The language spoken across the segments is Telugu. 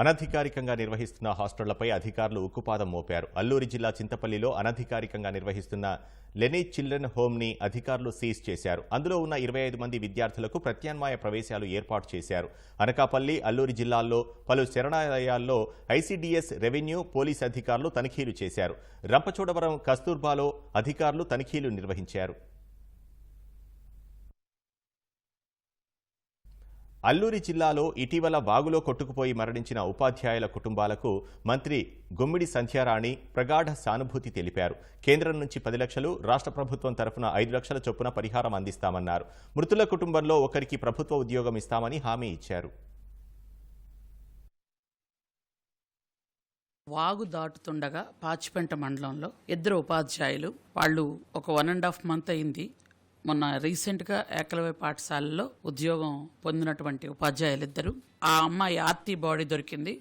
అనధికారికంగా నిర్వహిస్తున్న హాస్టళ్ళపై అధికారులు ఉక్కుపాదం మోపారు. అల్లూరి జిల్లా చింతపల్లిలో అనధికారికంగా నిర్వహిస్తున్న లెనీ చిల్డ్రన్ హోమ్ని అధికారులు సీజ్ చేశారు. అందులో ఉన్న ఇరవై ఐదు మంది విద్యార్థులకు ప్రత్యామ్నాయ ప్రవేశాలు ఏర్పాటు చేశారు. అనకాపల్లి అల్లూరి జిల్లాల్లో పలు శరణాలయాల్లో ఐసీడీఎస్ రెవెన్యూ పోలీస్ అధికారులు తనిఖీలు చేశారు. రంపచోడవరం కస్తూర్బాలో అధికారులు తనిఖీలు నిర్వహించారు. అల్లూరి జిల్లాలో ఇటీవల వాగులో కొట్టుకుపోయి మరణించిన ఉపాధ్యాయుల కుటుంబాలకు మంత్రి గుమ్మిడి సంధ్యారాణి ప్రగాఢ సానుభూతి తెలిపారు. కేంద్రం నుంచి పది లక్షలు రాష్ట్ర ప్రభుత్వం తరఫున ఐదు లక్షల చొప్పున పరిహారం అందిస్తామన్నారు. మృతుల కుటుంబంలో ఒకరికి ప్రభుత్వ ఉద్యోగం ఇస్తామని హామీ ఇచ్చారు. వాగు దాటుతుండగా పాచిపెంట మండలంలో ఇద్దరు ఉపాధ్యాయులు వాళ్ళు ఒక వన్ అండ్ హాఫ్ మంత్ అయింది. మొన్న రీసెంట్గా ఏకలవ్య పాఠశాలలో ఉద్యోగం పొందినటువంటి ఉపాధ్యాయులు ఇద్దరు ఆ అమ్మాయి ఆర్తి బాడీ దొరికింది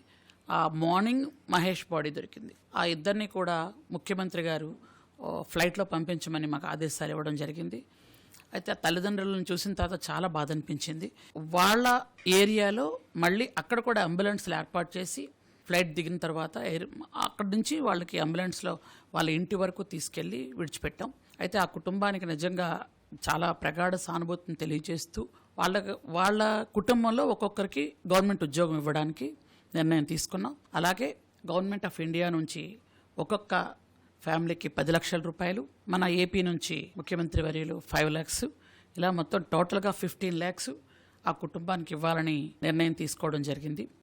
ఆ మార్నింగ్ మహేష్ బాడీ దొరికింది. ఆ ఇద్దరిని కూడా ముఖ్యమంత్రి గారు ఫ్లైట్లో పంపించమని మాకు ఆదేశాలు ఇవ్వడం జరిగింది. అయితే ఆ తల్లిదండ్రులను చూసిన తర్వాత చాలా బాధ అనిపించింది. వాళ్ళ ఏరియాలో మళ్ళీ అక్కడ కూడా అంబులెన్స్లు ఏర్పాటు చేసి ఫ్లైట్ దిగిన తర్వాత ఎయిర్ అక్కడి నుంచి వాళ్ళకి అంబులెన్స్లో వాళ్ళ ఇంటి వరకు తీసుకెళ్ళి విడిచిపెట్టాం. అయితే ఆ కుటుంబానికి నిజంగా చాలా ప్రగాఢ సానుభూతిని తెలియజేస్తూ వాళ్ళ వాళ్ళ కుటుంబంలో ఒక్కొక్కరికి గవర్నమెంట్ ఉద్యోగం ఇవ్వడానికి నిర్ణయం తీసుకున్నాం. అలాగే గవర్నమెంట్ ఆఫ్ ఇండియా నుంచి ఒక్కొక్క ఫ్యామిలీకి పది లక్షల రూపాయలు మన ఏపీ నుంచి ముఖ్యమంత్రి వర్యులు ఫైవ్ ల్యాక్స్ ఇలా మొత్తం టోటల్గా ఫిఫ్టీన్ ల్యాక్స్ ఆ కుటుంబానికి ఇవ్వాలని నిర్ణయం తీసుకోవడం జరిగింది.